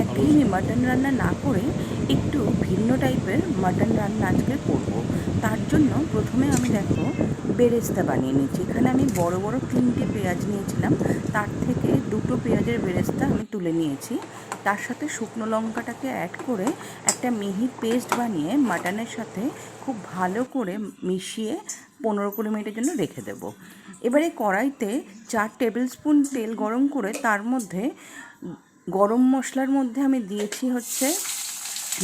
একঘেয়েমি মাটন রান্না না করে একটু ভিন্ন টাইপের মাটন রান্না আজকে করব। তার জন্য প্রথমে আমি দেখো বেরেস্তা বানিয়ে নিয়েছি। এখানে আমি বড় বড় তিনটে পেঁয়াজ নিয়েছিলাম। তার থেকে দুটো পেঁয়াজের বেরেস্তা আমি তুলে নিয়েছি। তার সাথে শুকনো লঙ্কাটাকে অ্যাড করে একটা মিহি পেস্ট বানিয়ে মাটনের সাথে খুব ভালো করে মিশিয়ে পনেরো কুড়ি মিনিটের জন্য রেখে দেবো। এবারে কড়াইতে চার টেবিল স্পুন তেল গরম করে তার মধ্যে গরম মশলার মধ্যে আমি দিয়েছি হচ্ছে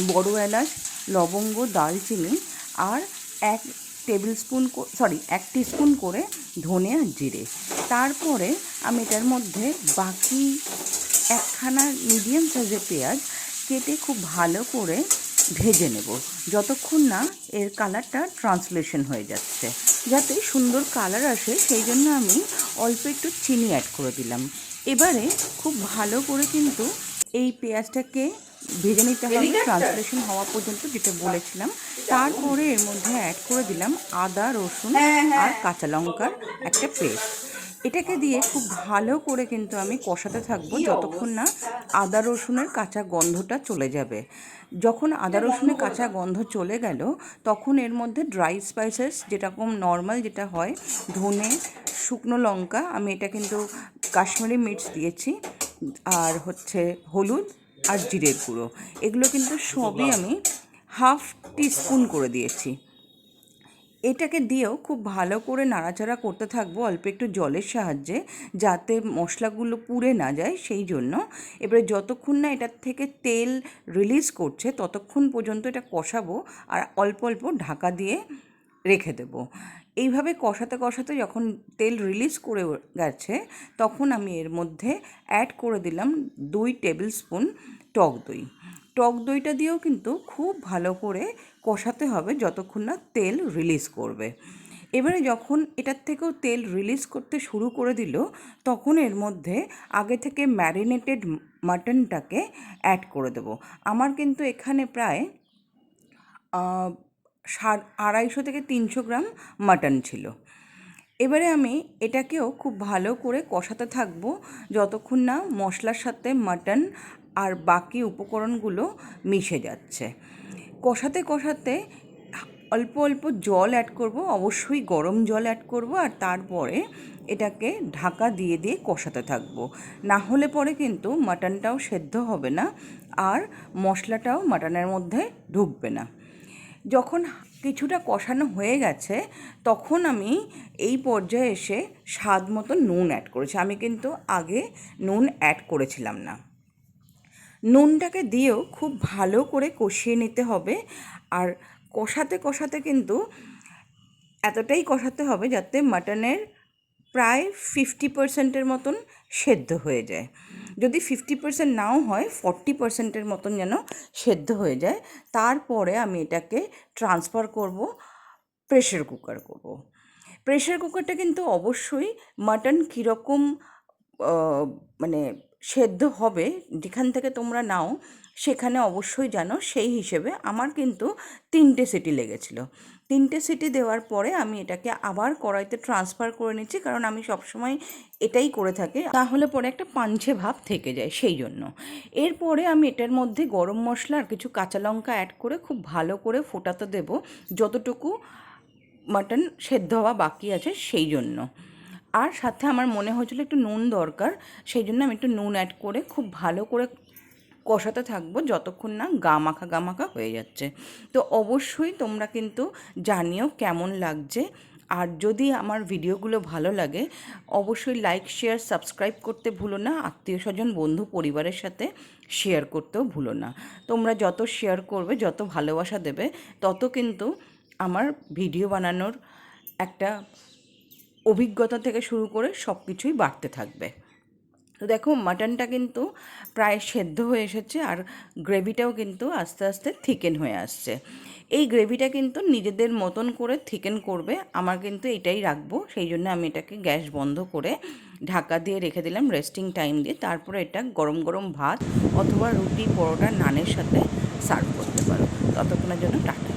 বড় এলাচ, লবঙ্গ দালচিনি আর এক টেবিল স্পুন সরি এক স্পুন করে ধনে আর জিরে। তারপরে আমি এটার মধ্যে বাকি একখানা মিডিয়াম সাইজের পেঁয়াজ কেটে খুব ভালো করে ভেজে নেব। যতক্ষণ না এর কালারটা ট্রান্সলেশন হয়ে যাচ্ছে। যাতে সুন্দর কালার আসে, সেই জন্য আমি অল্প একটু চিনি অ্যাড করে দিলাম। এবারে খুব ভালো করে কিন্তু এই পেঁয়াজটাকে ভেজে নিতে হবে। ট্রান্সলেশন হওয়া পর্যন্ত যেটা বলেছিলাম। তারপরে এর মধ্যে অ্যাড করে দিলাম আদা রসুন আর কাঁচা লঙ্কার একটা পেস্ট এটাকে দিয়ে খুব ভালো করে কিন্তু আমি কষাতে থাকব যতক্ষণ না আদা রসুনের কাঁচা গন্ধটা চলে যাবে। যখন আদা রসুনের কাঁচা গন্ধ চলে গেল তখন এর মধ্যে ড্রাই স্পাইসেস যেরকম নর্মাল যেটা হয় ধনে শুকনো লঙ্কা আমি এটা কিন্তু কাশ্মীরি মির্চ দিয়েছি আর হচ্ছে হলুদ আর জিরের গুঁড়ো। এগুলো কিন্তু সবই আমি হাফ টিস্পুন করে দিয়েছি। এটাকে দিয়েও খুব ভালো করে নাড়াচাড়া করতে থাকব অল্প একটু জলের সাহায্যে যাতে মশলাগুলো পুড়ে না যায় সেই জন্য। এবারে যতক্ষণ না এটার থেকে তেল রিলিজ করছে ততক্ষণ পর্যন্ত এটা কষাবো আর অল্প অল্প ঢাকা দিয়ে রেখে দেবো। এইভাবে কষাতে কষাতে যখন তেল রিলিজ করে গেছে, তখন আমি এর মধ্যে অ্যাড করে দিলাম দুই টেবিল স্পুন টক দই। টক দইটা দিয়েও কিন্তু খুব ভালো করে কষাতে হবে যতক্ষণ না তেল রিলিজ করবে। এবারে যখন এটার থেকেও তেল রিলিজ করতে শুরু করে দিল, তখন এর মধ্যে আগে থেকে ম্যারিনেটেড মাটনটাকে অ্যাড করে দেবো। আমার কিন্তু এখানে প্রায় আড়াইশো থেকে তিনশো গ্রাম মাটন ছিল। এবারে আমি এটাকেও খুব ভালো করে কষাতে থাকব, যতক্ষণ না মশলার সাথে মাটন আর বাকি উপকরণগুলো মিশে যাচ্ছে। কষাতে কষাতে অল্প অল্প জল অ্যাড করব, অবশ্যই গরম জল অ্যাড করব আর তারপরে এটাকে ঢাকা দিয়ে দিয়ে কষাতে থাকব। না হলে পরে কিন্তু মাটনটাও সেদ্ধ হবে না আর মশলাটাও মাটনের মধ্যে ঢুকবে না। যখন কিছুটা কষানো হয়ে গেছে, তখন আমি এই পর্যায়ে এসে স্বাদ মতো নুন অ্যাড করেছি। আমি কিন্তু আগে নুন অ্যাড করেছিলাম না। নুনটাকে দিয়েও খুব ভালো করে কষিয়ে নিতে হবে। আর কষাতে কষাতে কিন্তু এতটাই কষাতে হবে যাতে মাটনের প্রায় ফিফটি পার্সেন্টের মতন সেদ্ধ হয়ে যায়। যদি ফিফটি পার্সেন্ট নাও হয় ফর্টি পার্সেন্টের মতন যেন সেদ্ধ হয়ে যায়, তারপরে আমি এটাকে ট্রান্সফার করব প্রেশার কুকার করব। প্রেশার কুকারটা কিন্তু অবশ্যই মাটন কীরকম মানে সেদ্ধ হবে, যেখান থেকে তোমরা নাও, সেখানে অবশ্যই জানো সেই হিসেবে আমার কিন্তু তিনটে সিটি লেগেছিলো। তিনটে সিটি দেওয়ার পরে আমি এটাকে আবার কড়াইতে ট্রান্সফার করে নিচ্ছি, কারণ আমি সবসময় এটাই করে থাকি। তাহলে পরে একটা পাঞ্চে ভাব থেকে যায় সেই জন্য। এরপরে আমি এটার মধ্যে গরম মশলা আর কিছু কাঁচা লঙ্কা অ্যাড করে খুব ভালো করে ফোটাতে দেব, যতটুকু মাটন সেদ্ধ হওয়া বাকি আছে সেই জন্য। আর সাথে আমার মনে হয়েছিল একটু নুন দরকার, সেই জন্য আমি একটু নুন অ্যাড করে খুব ভালো করে কষাতে থাকব যতক্ষণ না গা মাখা গা মাখা হয়ে যাচ্ছে। তো অবশ্যই তোমরা কিন্তু জানিও কেমন লাগছে। আর যদি আমার ভিডিওগুলো ভালো লাগে, অবশ্যই লাইক শেয়ার সাবস্ক্রাইব করতে ভুলো না, আত্মীয় স্বজন, বন্ধু, পরিবারের সাথে শেয়ার করতেও ভুলো না। তোমরা যত শেয়ার করবে, যত ভালোবাসা দেবে, তত কিন্তু আমার ভিডিও বানানোর একটা অভিজ্ঞতা থেকে শুরু করে সব কিছুই বাড়তে থাকবে। তো দেখো, মাটনটা কিন্তু প্রায় সেদ্ধ হয়ে এসেছে আর গ্রেভিটাও কিন্তু আস্তে আস্তে থিকেন হয়ে আসছে। এই গ্রেভিটা কিন্তু নিজেদের মতন করে থিকেন করবে, আমার কিন্তু এটাই রাখব। সেই জন্য আমি এটাকে গ্যাস বন্ধ করে ঢাকা দিয়ে রেখে দিলাম রেস্টিং টাইম দিয়ে। তারপরে এটা গরম গরম ভাত অথবা রুটি, পরোটা, নানের সাথে সার্ভ করতে পারো। ততক্ষণের জন্য টাটা।